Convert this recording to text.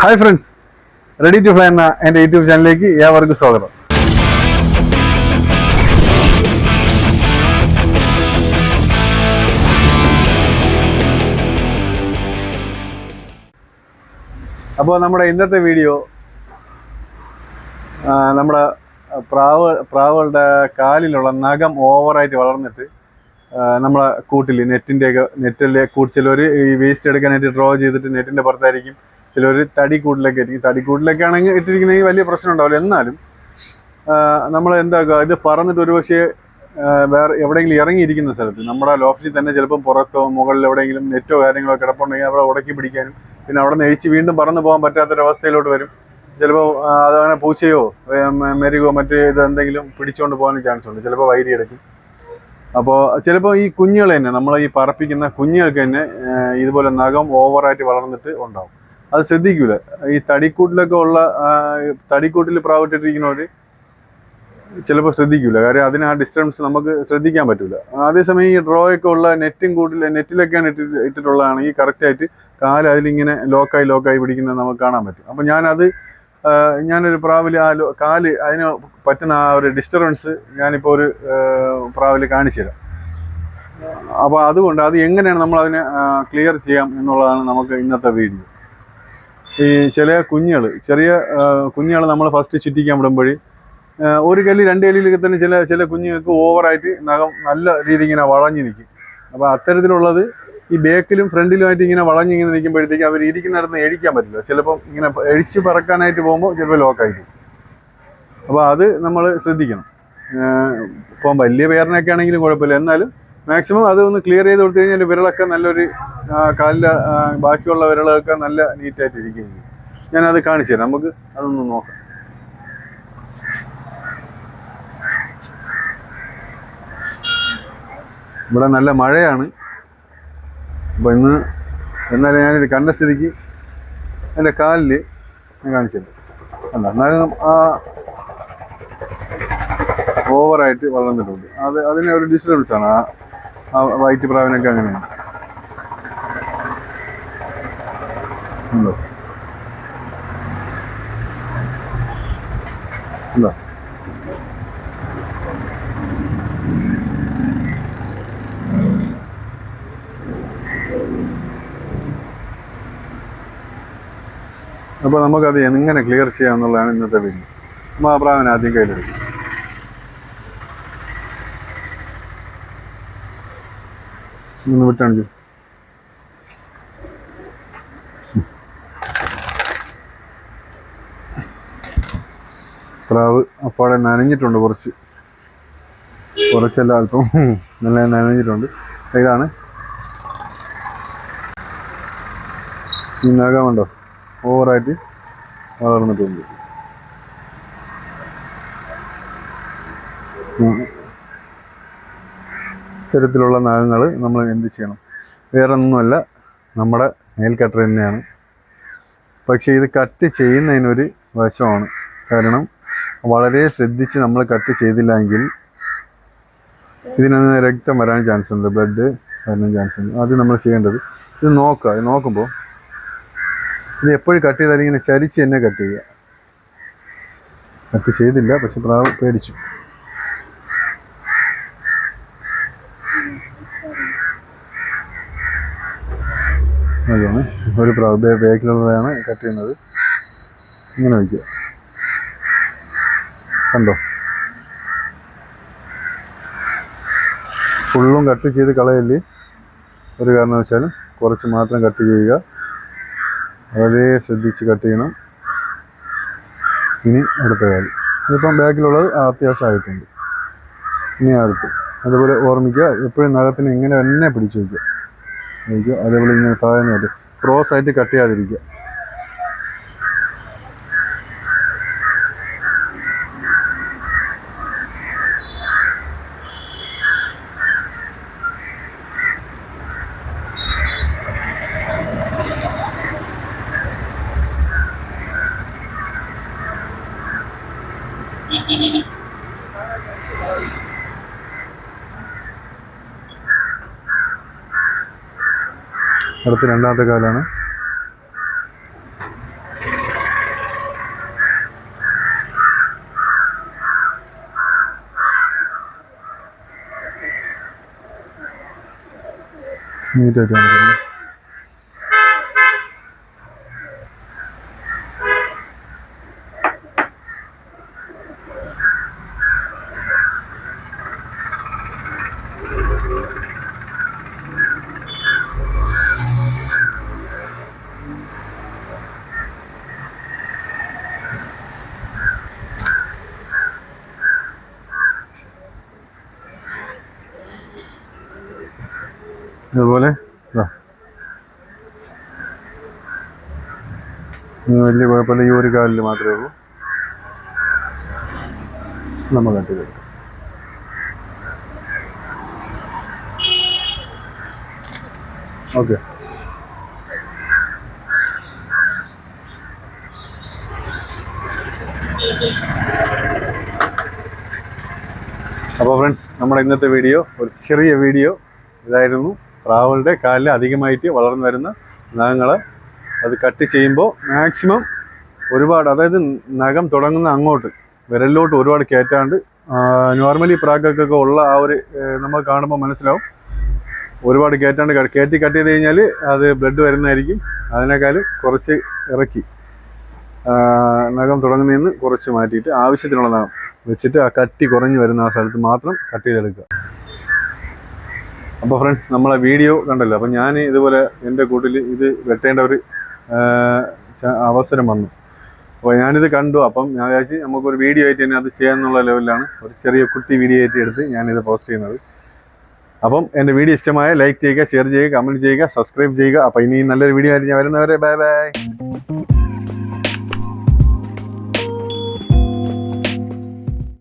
Hi friends ready to fly എന്ന എന്റെ YouTube ചാനലിലേക്ക് ഏവർക്കും സ്വാഗതം. അപ്പോൾ നമ്മുടെ ഇന്നത്തെ വീഡിയോ നമ്മുടെ പ്രാവ് പ്രാവുകളുടെ കാലിലുള്ള നഖം ഓവറായിട്ട് വളർന്നിട്ട് നമ്മളെ കൂട്ടിൽ നെറ്റിന്റെയൊക്കെ നെറ്റിലെ കൂട്ട് ചിലർ ഈ വേസ്റ്റ് എടുക്കാനായിട്ട് ഡ്രോ ചെയ്തിട്ട് നെറ്റിന്റെ പുറത്തായിരിക്കും. ചിലർ തടിക്കൂട്ടിലൊക്കെ ആയിരിക്കും. തടിക്കൂട്ടിലൊക്കെ ആണെങ്കിൽ ഇട്ടിരിക്കുന്നെങ്കിൽ വലിയ പ്രശ്നം ഉണ്ടാവില്ല. എന്നാലും നമ്മൾ എന്താക്കുക ഇത് പറന്നിട്ട് ഒരു പക്ഷേ വേറെ എവിടെയെങ്കിലും ഇറങ്ങിയിരിക്കുന്ന സ്ഥലത്ത് നമ്മുടെ ലോഫ്റ്റിൽ തന്നെ ചിലപ്പോൾ പുറത്തോ മുകളിൽ എവിടെയെങ്കിലും നെറ്റോ കാര്യങ്ങളോ കിടപ്പുണ്ടെങ്കിൽ അവിടെ ഉടക്കി പിടിക്കാനും പിന്നെ അവിടെ നിന്ന് എഴിച്ച് വീണ്ടും പറന്നു പോകാൻ പറ്റാത്തൊരവസ്ഥയിലോട്ട് വരും. ചിലപ്പോൾ അതങ്ങനെ പൂച്ചയോ മെരുകോ മറ്റ് ഇത് എന്തെങ്കിലും പിടിച്ചുകൊണ്ട് പോകാനും ചാൻസ് ഉണ്ട്. ചിലപ്പോൾ വൈരി എടുക്കും. അപ്പോൾ ചിലപ്പോൾ ഈ കുഞ്ഞുകൾ തന്നെ നമ്മൾ ഈ പറപ്പിക്കുന്ന കുഞ്ഞുങ്ങൾക്ക് തന്നെ ഇതുപോലെ നഖം ഓവറായിട്ട് വളർന്നിട്ട് ഉണ്ടാവും. അത് ശ്രദ്ധിക്കൂല. ഈ തടിക്കൂട്ടിലൊക്കെ ഉള്ള തടിക്കൂട്ടിൽ പ്രാവിട്ടിരിക്കുന്നവർ ചിലപ്പോൾ ശ്രദ്ധിക്കൂല. കാര്യം അതിന് ആ ഡിസ്റ്റർബൻസ് നമുക്ക് ശ്രദ്ധിക്കാൻ പറ്റൂല. അതേസമയം ഈ ഡ്രോ ഒക്കെ ഉള്ള നെറ്റും കൂട്ടിൽ നെറ്റിലൊക്കെയാണ് ഇട്ടി ഇട്ടിട്ടുള്ളതാണെങ്കിൽ കറക്റ്റായിട്ട് കാൽ അതിലിങ്ങനെ ലോക്കായി ലോക്കായി പിടിക്കുന്നത് നമുക്ക് കാണാൻ പറ്റും. അപ്പം ഞാനത് ഞാനൊരു പ്രാവിൽ ആ കാൽ അതിന് പറ്റുന്ന ആ ഒരു ഡിസ്റ്റർബൻസ് ഞാനിപ്പോൾ ഒരു പ്രാവിൽ കാണിച്ചു തരാം. അപ്പോൾ അതുകൊണ്ട് അത് എങ്ങനെയാണ് നമ്മൾ അതിനെ ക്ലിയർ ചെയ്യാം എന്നുള്ളതാണ് നമുക്ക് ഇന്നത്തെ വീഡിയോ. ഈ ചില കുഞ്ഞുകൾ ചെറിയ കുഞ്ഞുകൾ നമ്മൾ ഫസ്റ്റ് ചുറ്റിക്കാൻ വിടുമ്പോൾ ഒരു കല്ലി രണ്ട് കല്ലിലൊക്കെ തന്നെ ചില ചില കുഞ്ഞുങ്ങൾക്ക് ഓവറായിട്ട് നഖം നല്ല രീതി ഇങ്ങനെ വളഞ്ഞു നിൽക്കും അപ്പോൾ അത്തരത്തിലുള്ളത് ഈ ബേക്കിലും ഫ്രണ്ടിലുമായിട്ട് ഇങ്ങനെ വളഞ്ഞിങ്ങനെ നിൽക്കുമ്പോഴത്തേക്ക് അവർ ഇരിക്കുന്നിടത്ത് എഴിക്കാൻ പറ്റില്ല. ചിലപ്പം ഇങ്ങനെ എഴിച്ച് പറക്കാനായിട്ട് പോകുമ്പോൾ ചിലപ്പോൾ ലോക്കായിരിക്കും അപ്പോൾ അത് നമ്മൾ ശ്രദ്ധിക്കണം. ഇപ്പം വലിയ പേരനൊക്കെ ആണെങ്കിലും കുഴപ്പമില്ല. എന്നാലും മാക്സിമം അത് ഒന്ന് ക്ലിയർ ചെയ്ത് കൊടുത്തു കഴിഞ്ഞാൽ വിരളൊക്കെ നല്ലൊരു കാലിൽ കാലിലെ ബാക്കിയുള്ള വിരളൊക്കെ നല്ല നീറ്റായിട്ട് ഇരിക്കും. ഞാനത് കാണിച്ചു തരാം. നമുക്ക് അതൊന്ന് നോക്കാം. ഇവിടെ നല്ല മഴയാണ്. അപ്പോൾ ഇന്ന് എന്നാലും ഞാനിത് കണ്ട സ്ഥിതിക്ക് എന്റെ കാലിൽ ഞാൻ കാണിച്ചിട്ടുണ്ട് അല്ല എന്നാലും ആ ഓവറായിട്ട് വളർന്നിട്ടുണ്ട്. അത് അതിന് ഒരു ഡിസ്റ്റർബൻസ് ആണ്. ആ വൈറ്റ് പ്രാവിനൊക്കെ അങ്ങനെയാണ് ഉണ്ടോ? അപ്പോൾ നമുക്കത് എങ്ങനെ ക്ലിയർ ചെയ്യാം എന്നുള്ളതാണ് ഇന്നത്തെ വീഡിയോ നമ്മൾ ആ പ്രാവിനെ ആദ്യം കയ്യിലെടുക്കും. ഒന്ന് വിട്ടാണിച്ചു പ്രാവ് അപ്പാടെ നനഞ്ഞിട്ടുണ്ട് കുറച്ച്. കുറച്ചല്ല അല്പം. നല്ല നനഞ്ഞിട്ടുണ്ട്. ഇതാണ്. ഈ നഖമുണ്ടോ ഓവറായിട്ട് വളർന്നിട്ടുണ്ട്. ഇത്തരത്തിലുള്ള നഖങ്ങൾ നമ്മൾ എന്ത് ചെയ്യണം? വേറെ ഒന്നുമല്ല നമ്മുടെ മേൽക്കട്ടർ തന്നെയാണ്. പക്ഷേ ഇത് കട്ട് ചെയ്യുന്നതിനൊരു വശമാണ്. കാരണം വളരെ ശ്രദ്ധിച്ച് നമ്മൾ കട്ട് ചെയ്തില്ലെങ്കിൽ ഇതിനൊന്ന് രക്തം വരാൻ ചാൻസ് ഉണ്ട്. ബ്ലഡ് വരാൻ ചാൻസ് ഉണ്ട്. അത് നമ്മൾ ചെയ്യേണ്ടത്. ഇത് നോക്കുക. ഇത് നോക്കുമ്പോൾ ഇത് എപ്പോഴും കട്ട് ചെയ്താലും ഇങ്ങനെ ചരിച്ച് തന്നെ കട്ട് ചെയ്യുക. കട്ട് ചെയ്തില്ല പക്ഷെ പ്രാവ് പേടിച്ചു. അതാണ് ഒരു ബാക്കിലുള്ളതാണ് കട്ട് ചെയ്യുന്നത്. ഇങ്ങനെ വയ്ക്കുക. കണ്ടോ? ഫുള്ളും കട്ട് ചെയ്ത് കളയല്ലേ? ഒരു കാരണവശാലും കുറച്ച് മാത്രം കട്ട് ചെയ്യുക. വളരെ ശ്രദ്ധിച്ച് കട്ട് ചെയ്യണം. ഇനി അടുത്ത കാര്യം. ഇതിപ്പം ബാക്കിലുള്ളത് അത്യാവശ്യമായിട്ടുണ്ട്. ഇനി അടുത്ത്. അതുപോലെ ഓർമ്മിക്കുക എപ്പോഴും നഖത്തിന് ഇങ്ങനെ തന്നെ പിടിച്ചു വയ്ക്കുക. വയ്ക്കുക അതേപോലെ ഇങ്ങനെ താഴെ നോട്ട് ക്രോസ് ആയിട്ട് കട്ട് ചെയ്യാതിരിക്കുക. അടുത്ത് രണ്ടാമത്തെ കാലാണ്. നീറ്റായിട്ട് കാണിക്കുന്നു അതുപോലെ വലിയ കുഴപ്പമില്ല. ഈ ഒരു കാലിൽ മാത്രമേ ഉള്ളൂ. നമ്മൾ കട്ട് ചെയ്തെടുക്കാം ഓക്കെ. അപ്പോൾ ഫ്രണ്ട്സ് നമ്മുടെ ഇന്നത്തെ വീഡിയോ ഒരു ചെറിയ വീഡിയോ ഇതായിരുന്നു. പ്രാവുകളുടെ കാലിൽ അധികമായിട്ട് വളർന്നു വരുന്ന നഖങ്ങൾ അത് കട്ട് ചെയ്യുമ്പോൾ മാക്സിമം ഒരുപാട് അതായത് നഖം തുടങ്ങുന്ന അങ്ങോട്ട് വിരലിലോട്ട് ഒരുപാട് കയറ്റാണ്ട് നോർമലി പ്രാക്കൊക്കെ ഉള്ള ആ ഒരു നമ്മൾ കാണുമ്പോൾ മനസ്സിലാവും. ഒരുപാട് കയറ്റാണ്ട് കയറ്റി കട്ട് ചെയ്ത് കഴിഞ്ഞാൽ അത് ബ്ലഡ് വരുന്നതായിരിക്കും. അതിനേക്കാളും കുറച്ച് ഇറക്കി നഖം നഖം തുടങ്ങുന്നതിന് കുറച്ച് മാറ്റിയിട്ട് ആവശ്യത്തിനുള്ള നഖം വെച്ചിട്ട് ആ കട്ടി കുറഞ്ഞു വരുന്ന ആ സ്ഥലത്ത് മാത്രം കട്ട് ചെയ്തെടുക്കുക. അപ്പോൾ ഫ്രണ്ട്സ് നമ്മളെ വീഡിയോ കണ്ടല്ലോ. അപ്പോൾ ഞാൻ ഇതുപോലെ എന്റെ കൂട്ടിൽ ഇത് വെട്ടേണ്ട ഒരു അവസരം വന്നു. അപ്പോൾ ഞാനിത് കണ്ടു. അപ്പം ഞാൻ വിചാരിച്ച് നമുക്കൊരു വീഡിയോ ആയിട്ട് തന്നെ അത് ചെയ്യാമെന്നുള്ള ലെവലിലാണ് ഒരു ചെറിയ കുട്ടി വീഡിയോ ആയിട്ട് എടുത്ത് ഞാനിത് പോസ്റ്റ് ചെയ്യുന്നത്. അപ്പം എന്റെ വീഡിയോ ഇഷ്ടമായ ലൈക്ക് ചെയ്യുക ഷെയർ ചെയ്യുക കമന്റ് ചെയ്യുക സബ്സ്ക്രൈബ് ചെയ്യുക. അപ്പോൾ ഇനി നല്ലൊരു വീഡിയോ ആയിട്ട് ഞാൻ വരുന്നവരെ ബൈ ബൈ